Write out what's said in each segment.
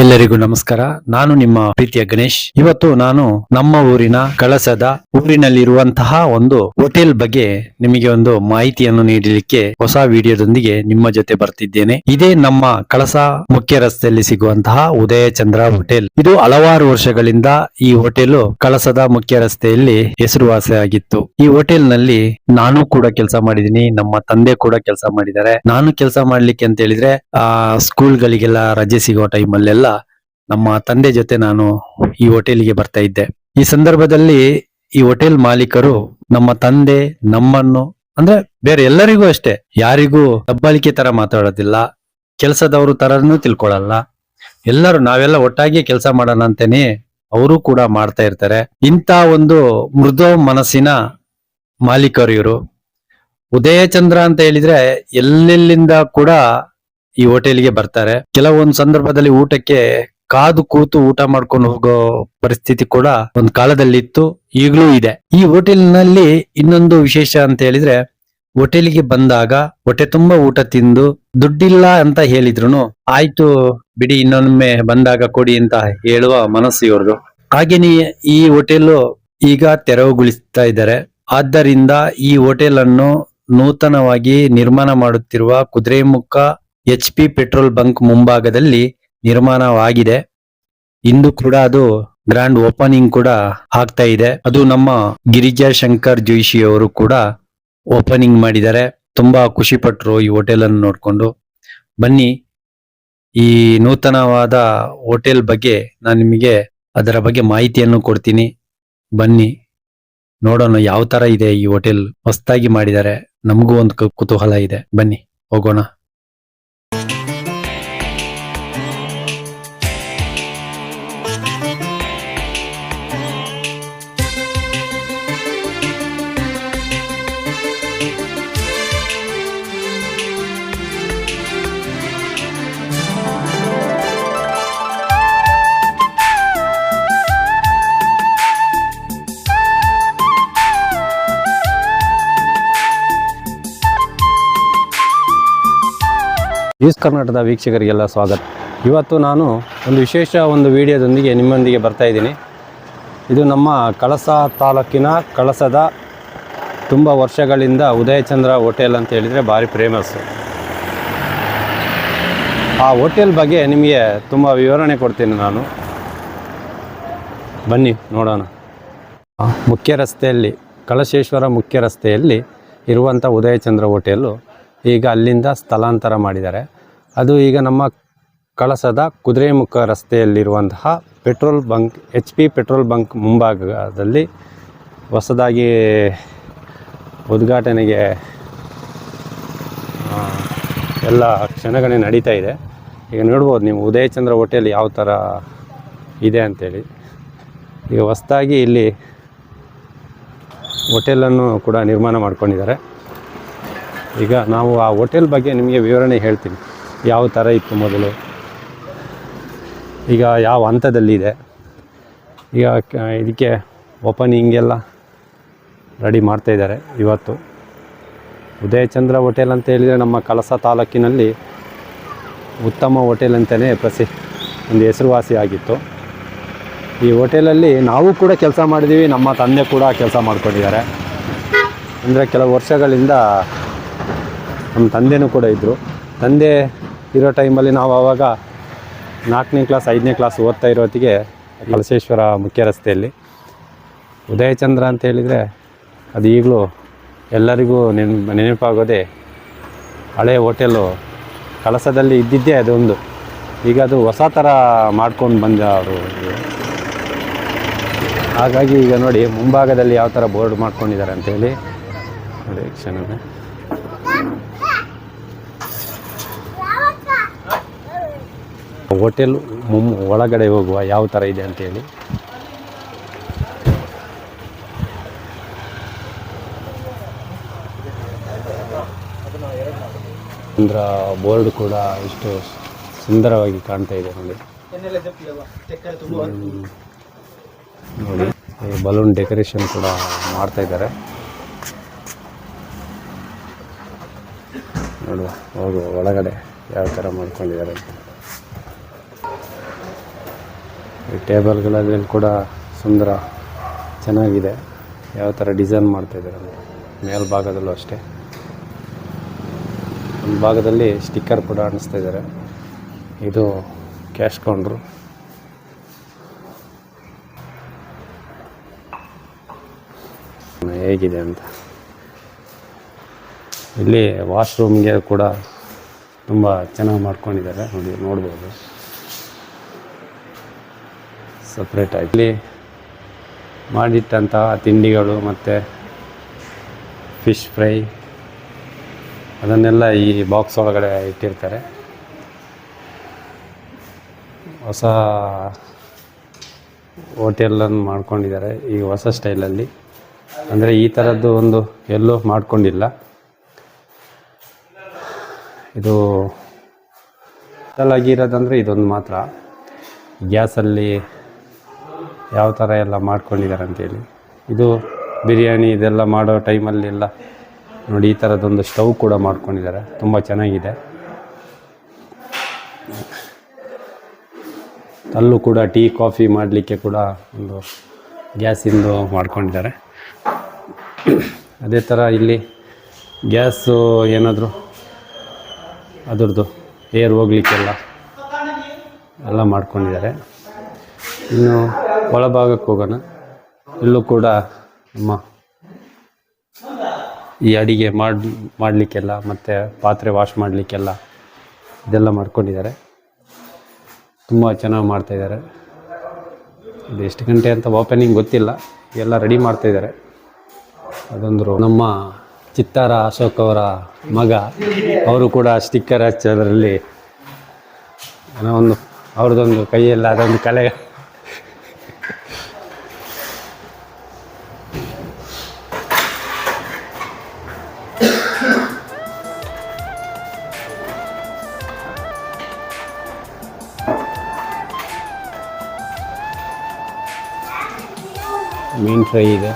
ಎಲ್ಲರಿಗೂ ನಮಸ್ಕಾರ. ನಾನು ನಿಮ್ಮ ಪ್ರೀತಿಯ ಗಣೇಶ್. ಇವತ್ತು ನಾನು ನಮ್ಮ ಊರಿನ ಕಳಸದ ಊರಿನಲ್ಲಿರುವಂತಹ ಒಂದು ಹೋಟೆಲ್ ಬಗ್ಗೆ ನಿಮಗೆ ಒಂದು ಮಾಹಿತಿಯನ್ನು ನೀಡಲಿಕ್ಕೆ ಹೊಸ ವಿಡಿಯೋದೊಂದಿಗೆ ನಿಮ್ಮ ಜೊತೆ ಬರ್ತಿದ್ದೇನೆ. ಇದೇ ನಮ್ಮ ಕಳಸ ಮುಖ್ಯ ರಸ್ತೆಯಲ್ಲಿ ಸಿಗುವಂತಹ ಉದಯ ಚಂದ್ರ ಹೋಟೆಲ್. ಇದು ಹಲವಾರು ವರ್ಷಗಳಿಂದ ಈ ಹೋಟೆಲ್ ಕಳಸದ ಮುಖ್ಯ ರಸ್ತೆಯಲ್ಲಿ ಹೆಸರುವಾಸಿಯಾಗಿತ್ತು ಈ ಹೋಟೆಲ್ನಲ್ಲಿ ನಾನು ಕೂಡ ಕೆಲಸ ಮಾಡಿದ್ದೀನಿ, ನಮ್ಮ ತಂದೆ ಕೂಡ ಕೆಲಸ ಮಾಡಿದ್ದಾರೆ. ನಾನು ಕೆಲಸ ಮಾಡ್ಲಿಕ್ಕೆ ಅಂತ ಹೇಳಿದ್ರೆ, ಆ ಸ್ಕೂಲ್ಗಳಿಗೆಲ್ಲ ರಜೆ ಸಿಗೋ ಟೈಮಲ್ಲೆಲ್ಲ ನಮ್ಮ ತಂದೆ ಜೊತೆ ನಾನು ಈ ಹೋಟೆಲ್ಗೆ ಬರ್ತಾ ಇದ್ದೆ. ಈ ಸಂದರ್ಭದಲ್ಲಿ ಈ ಹೋಟೆಲ್ ಮಾಲೀಕರು ನಮ್ಮ ತಂದೆ, ನಮ್ಮನ್ನು, ಅಂದ್ರೆ ಬೇರೆ ಎಲ್ಲರಿಗೂ ಅಷ್ಟೇ, ಯಾರಿಗೂ ದಬ್ಬಾಳಿಕೆ ತರ ಮಾತಾಡೋದಿಲ್ಲ, ಕೆಲಸದವರು ತರನು ತಿಳ್ಕೊಳಲ್ಲ. ಎಲ್ಲರೂ ನಾವೆಲ್ಲ ಒಟ್ಟಾಗಿ ಕೆಲಸ ಮಾಡೋಣ ಅಂತಾನೆ ಅವರು ಕೂಡ ಮಾಡ್ತಾ ಇರ್ತಾರೆ. ಇಂಥ ಒಂದು ಮೃದು ಮನಸ್ಸಿನ ಮಾಲೀಕರು ಇವರು. ಉದಯಚಂದ್ರ ಅಂತ ಹೇಳಿದ್ರೆ ಎಲ್ಲೆಲ್ಲಿಂದ ಕೂಡ ಈ ಹೋಟೆಲ್ಗೆ ಬರ್ತಾರೆ. ಕೆಲವೊಂದು ಸಂದರ್ಭದಲ್ಲಿ ಊಟಕ್ಕೆ ಕಾದು ಕೂತು ಊಟ ಮಾಡ್ಕೊಂಡು ಹೋಗೋ ಪರಿಸ್ಥಿತಿ ಕೂಡ ಒಂದ್ ಕಾಲದಲ್ಲಿ ಇತ್ತು ಈಗಲೂ ಇದೆ. ಈ ಹೋಟೆಲ್ನಲ್ಲಿ ಇನ್ನೊಂದು ವಿಶೇಷ ಅಂತ ಹೇಳಿದ್ರೆ, ಹೋಟೆಲ್ಗೆ ಬಂದಾಗ ಹೊಟ್ಟೆ ತುಂಬಾ ಊಟ ತಿಂದು ದುಡ್ಡಿಲ್ಲ ಅಂತ ಹೇಳಿದ್ರು ಆಯ್ತು ಬಿಡಿ, ಇನ್ನೊಮ್ಮೆ ಬಂದಾಗ ಕೊಡಿ ಅಂತ ಹೇಳುವ ಮನಸ್ಸು ಇವ್ರದು. ಹಾಗೇನೆ ಈ ಹೋಟೆಲ್ ಈಗ ತೆರವುಗೊಳಿಸ್ತಾ ಇದ್ದಾರೆ. ಆದ್ದರಿಂದ ಈ ಹೋಟೆಲ್ ಅನ್ನು ನೂತನವಾಗಿ ನಿರ್ಮಾಣ ಮಾಡುತ್ತಿರುವ Kudremukh H P petrol bunk ಮುಂಭಾಗದಲ್ಲಿ ನಿರ್ಮಾಣವಾಗಿದೆ. ಇಂದು ಕೂಡ ಅದು ಗ್ರ್ಯಾಂಡ್ ಓಪನಿಂಗ್ ಕೂಡ ಆಗ್ತಾ ಇದೆ. ಅದು ನಮ್ಮ ಗಿರಿಜಾ ಶಂಕರ್ ಜೋಶಿ ಅವರು ಕೂಡ ಓಪನಿಂಗ್ ಮಾಡಿದ್ದಾರೆ. ತುಂಬಾ ಖುಷಿ ಪಟ್ರು ಈ ಹೋಟೆಲ್ ಅನ್ನು ನೋಡಿಕೊಂಡು. ಬನ್ನಿ, ಈ ನೂತನವಾದ ಹೋಟೆಲ್ ಬಗ್ಗೆ ನಾನು ನಿಮಗೆ ಅದರ ಬಗ್ಗೆ ಮಾಹಿತಿಯನ್ನು ಕೊಡ್ತೀನಿ. ಬನ್ನಿ, ನೋಡೋಣ ಯಾವ ತರ ಇದೆ ಈ ಹೋಟೆಲ್. ಹೊಸ್ತಾಗಿ ಮಾಡಿದ್ದಾರೆ. ನಮಗೂ ಒಂದು ಕುತೂಹಲ ಇದೆ. ಬನ್ನಿ, ಹೋಗೋಣ. ನ್ಯೂಸ್ ಕರ್ನಾಟಕದ ವೀಕ್ಷಕರಿಗೆಲ್ಲ ಸ್ವಾಗತ. ಇವತ್ತು ನಾನು ಒಂದು ವಿಶೇಷ ಒಂದು ವಿಡಿಯೋದೊಂದಿಗೆ ನಿಮ್ಮೊಂದಿಗೆ ಬರ್ತಾ ಇದ್ದೀನಿ. ಇದು ನಮ್ಮ ಕಳಸ ತಾಲೂಕಿನ ಕಳಸದ ತುಂಬ ವರ್ಷಗಳಿಂದ ಉದಯಚಂದ್ರ ಹೋಟೆಲ್ ಅಂತ ಹೇಳಿದರೆ ಭಾರಿ ಫೇಮಸ್ಸು ಆ ಹೋಟೆಲ್ ಬಗ್ಗೆ ನಿಮಗೆ ತುಂಬ ವಿವರಣೆ ಕೊಡ್ತೀನಿ ನಾನು. ಬನ್ನಿ, ನೋಡೋಣ. ಮುಖ್ಯ ರಸ್ತೆಯಲ್ಲಿ ಕಳಶೇಶ್ವರ ಮುಖ್ಯ ರಸ್ತೆಯಲ್ಲಿ ಇರುವಂಥ ಉದಯಚಂದ್ರ ಹೋಟೆಲ್ಲು ಈಗ ಅಲ್ಲಿಂದ ಸ್ಥಳಾಂತರ ಮಾಡಿದ್ದಾರೆ. ಅದು ಈಗ ನಮ್ಮ ಕಳಸದ Kudremukh ರಸ್ತೆಯಲ್ಲಿರುವಂತಹ petrol bunk, H P petrol bunk ಮುಂಭಾಗದಲ್ಲಿ ಹೊಸದಾಗಿ ಉದ್ಘಾಟನೆಗೆ ಎಲ್ಲ ಕ್ಷಣಗಣೆ ನಡೀತಾ ಇದೆ. ಈಗ ನೋಡ್ಬೋದು ನೀವು ಉದಯಚಂದ್ರ ಹೋಟೆಲ್ ಯಾವ ಥರ ಇದೆ ಅಂತೇಳಿ. ಈಗ ಹೊಸದಾಗಿ ಇಲ್ಲಿ ಹೋಟೆಲನ್ನು ಕೂಡ ನಿರ್ಮಾಣ ಮಾಡ್ಕೊಂಡಿದ್ದಾರೆ. ಈಗ ನಾವು ಆ ಹೋಟೆಲ್ ಬಗ್ಗೆ ನಿಮಗೆ ವಿವರಣೆ ಹೇಳ್ತೀನಿ. ಯಾವ ಥರ ಇತ್ತು ಮೊದಲು? ಈಗ ಯಾವ ಹಂತದಲ್ಲಿದೆ? ಈಗ ಇದಕ್ಕೆ ಓಪನಿಂಗ್ ಎಲ್ಲ ರೆಡಿ ಮಾಡ್ತಾಯಿದ್ದಾರೆ ಇವತ್ತು. ಉದಯಚಂದ್ರ ಹೋಟೆಲ್ ಅಂತ ಹೇಳಿದರೆ ನಮ್ಮ ಕಳಸ ತಾಲೂಕಿನಲ್ಲಿ ಉತ್ತಮ ಹೋಟೆಲ್ ಅಂತಲೇ ಪ್ರಸಿ, ಒಂದು ಹೆಸರುವಾಸಿ ಆಗಿತ್ತು. ಈ ಹೋಟೆಲಲ್ಲಿ ನಾವು ಕೂಡ ಕೆಲಸ ಮಾಡಿದ್ದೀವಿ, ನಮ್ಮ ತಂದೆ ಕೂಡ ಕೆಲಸ ಮಾಡ್ಕೊಂಡಿದ್ದಾರೆ. ಅಂದರೆ ಕೆಲವು ವರ್ಷಗಳಿಂದ ನಮ್ಮ ತಂದೆನೂ ಕೂಡ ಇದ್ದರು ತಂದೆ ಇರೋ ಟೈಮಲ್ಲಿ ನಾವು ಆವಾಗ ನಾಲ್ಕನೇ ಕ್ಲಾಸ್ ಐದನೇ ಕ್ಲಾಸ್ ಓದ್ತಾ ಇರೋತ್ತಿಗೆ ಕಲಸೇಶ್ವರ ಮುಖ್ಯ ರಸ್ತೆಯಲ್ಲಿ ಉದಯಚಂದ್ರ ಅಂತ ಹೇಳಿದರೆ ಅದು ಈಗಲೂ ಎಲ್ಲರಿಗೂ ನೆನ್, ನೆನಪಾಗೋದೇ ಹಳೆ ಹೋಟೆಲು. ಕಳಸದಲ್ಲಿ ಇದ್ದಿದ್ದೇ ಅದೊಂದು. ಈಗ ಅದು ಹೊಸ ಥರ ಮಾಡ್ಕೊಂಡು ಬಂದ ಅವರು ಹಾಗಾಗಿ ಈಗ ನೋಡಿ ಮುಂಭಾಗದಲ್ಲಿ ಯಾವ ಥರ ಬೋರ್ಡ್ ಮಾಡ್ಕೊಂಡಿದ್ದಾರೆ ಅಂತೇಳಿ. ನೋಡಿ ಕ್ಷಣವೇ. ಹೋಟೆಲ್ ಮುಮ್ ಒಳಗಡೆ ಹೋಗುವ ಯಾವ ಥರ ಇದೆ ಅಂತೇಳಿ. ಅಂದ್ರ ಬೋರ್ಡ್ ಕೂಡ ಇಷ್ಟು ಸುಂದರವಾಗಿ ಕಾಣ್ತಾ ಇದೆ ನೋಡಿ. ನೋಡಿ, ಬಲೂನ್ ಡೆಕೋರೇಷನ್ ಕೂಡ ಮಾಡ್ತಾ ಇದ್ದಾರೆ. ನೋಡುವ, ಹೋಗುವ ಒಳಗಡೆ ಯಾವ ಥರ ಮಾಡ್ಕೊಂಡಿದ್ದಾರೆ ಟೇಬಲ್ಗಳಲ್ಲಿ ಕೂಡ ಸುಂದರ, ಚೆನ್ನಾಗಿದೆ. ಯಾವ ಥರ ಡಿಸೈನ್ ಮಾಡ್ತಾಯಿದ್ದಾರೆ ಅಂತ. ಮೇಲ್ಭಾಗದಲ್ಲೂ ಅಷ್ಟೇ. ಒಂದು ಭಾಗದಲ್ಲಿ ಸ್ಟಿಕ್ಕರ್ ಕೂಡ ಅಂಟಿಸ್ತಾ ಇದ್ದಾರೆ. ಇದು ಕ್ಯಾಶ್ ಕೌಂಡ್ರು ಹೇಗಿದೆ ಅಂತ. ಇಲ್ಲಿ ವಾಶ್ರೂಮ್ಗೆ ಕೂಡ ತುಂಬ ಚೆನ್ನಾಗಿ ಮಾಡ್ಕೊಂಡಿದ್ದಾರೆ. ನೋಡಿ, ನೋಡ್ಬೋದು. ಸಪ್ರೇಟಾಗಿ ಇಲ್ಲಿ ಮಾಡಿಟ್ಟಂತಹ ತಿಂಡಿಗಳು ಮತ್ತು ಫಿಶ್ ಫ್ರೈ ಅದನ್ನೆಲ್ಲ ಈ ಬಾಕ್ಸ್ ಒಳಗಡೆ ಇಟ್ಟಿರ್ತಾರೆ. ಹೊಸ ಹೋಟೆಲನ್ನು ಮಾಡ್ಕೊಂಡಿದ್ದಾರೆ ಈ ಹೊಸ ಸ್ಟೈಲಲ್ಲಿ ಅಂದರೆ ಈ ಥರದ್ದು ಒಂದು ಎಲ್ಲೂ ಮಾಡ್ಕೊಂಡಿಲ್ಲ. ಇದು ಆಗಿರೋದಂದರೆ ಇದೊಂದು ಮಾತ್ರ. ಗ್ಯಾಸಲ್ಲಿ ಯಾವ ಥರ ಎಲ್ಲ ಮಾಡ್ಕೊಂಡಿದ್ದಾರೆ ಅಂತೇಳಿ. ಇದು ಬಿರಿಯಾನಿ ಇದೆಲ್ಲ ಮಾಡೋ ಟೈಮಲ್ಲೆಲ್ಲ ನೋಡಿ, ಈ ಥರದೊಂದು ಸ್ಟವ್ ಕೂಡ ಮಾಡ್ಕೊಂಡಿದ್ದಾರೆ. ತುಂಬ ಚೆನ್ನಾಗಿದೆ. ಅಲ್ಲೂ ಕೂಡ ಟೀ, ಕಾಫಿ ಮಾಡಲಿಕ್ಕೆ ಕೂಡ ಒಂದು ಗ್ಯಾಸಿಂದು ಮಾಡ್ಕೊಂಡಿದ್ದಾರೆ. ಅದೇ ಥರ ಇಲ್ಲಿ ಗ್ಯಾಸು ಏನಾದರೂ ಅದ್ರದ್ದು ಏರ್ ಹೋಗ್ಲಿಕ್ಕೆಲ್ಲ ಎಲ್ಲ ಮಾಡ್ಕೊಂಡಿದ್ದಾರೆ. ಇನ್ನು ಒಳಭಾಗಕ್ಕೆ ಹೋಗೋಣ. ಇಲ್ಲೂ ಕೂಡ ನಮ್ಮ ಈ ಅಡಿಗೆ ಮಾಡಿ, ಮಾಡಲಿಕ್ಕೆಲ್ಲ ಮತ್ತು ಪಾತ್ರೆ ವಾಶ್ ಮಾಡಲಿಕ್ಕೆಲ್ಲ ಇದೆಲ್ಲ ಮಾಡ್ಕೊಂಡಿದ್ದಾರೆ. ತುಂಬ ಚೆನ್ನಾಗಿ ಮಾಡ್ತಾಯಿದ್ದಾರೆ ಇದು ಎಷ್ಟು ಗಂಟೆ ಅಂತ ಓಪನಿಂಗ್ ಗೊತ್ತಿಲ್ಲ. ಎಲ್ಲ ರೆಡಿ ಮಾಡ್ತಾಯಿದ್ದಾರೆ ಅದೊಂದು ನಮ್ಮ ಚಿತ್ತಾರ ಅಶೋಕ್ ಅವರ ಮಗ. ಅವರು ಕೂಡ ಸ್ಟಿಕ್ಕರ್ ಹಚ್ಚೋದ್ರಲ್ಲಿ ಏನೋ ಒಂದು ಅವ್ರದ್ದೊಂದು ಕೈಯಲ್ಲಿ ಅದೊಂದು ಕಲೆ. ಮೀನ್ ಫ್ರೈ ಇದೆ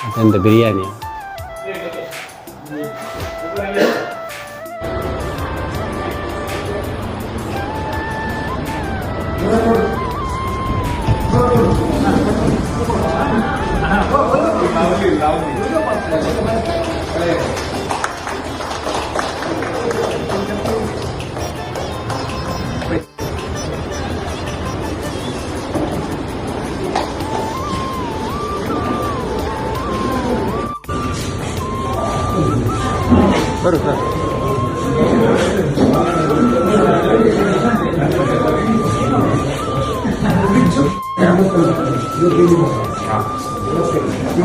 ಮತ್ತೆಂತ ಬಿರಿಯಾನಿ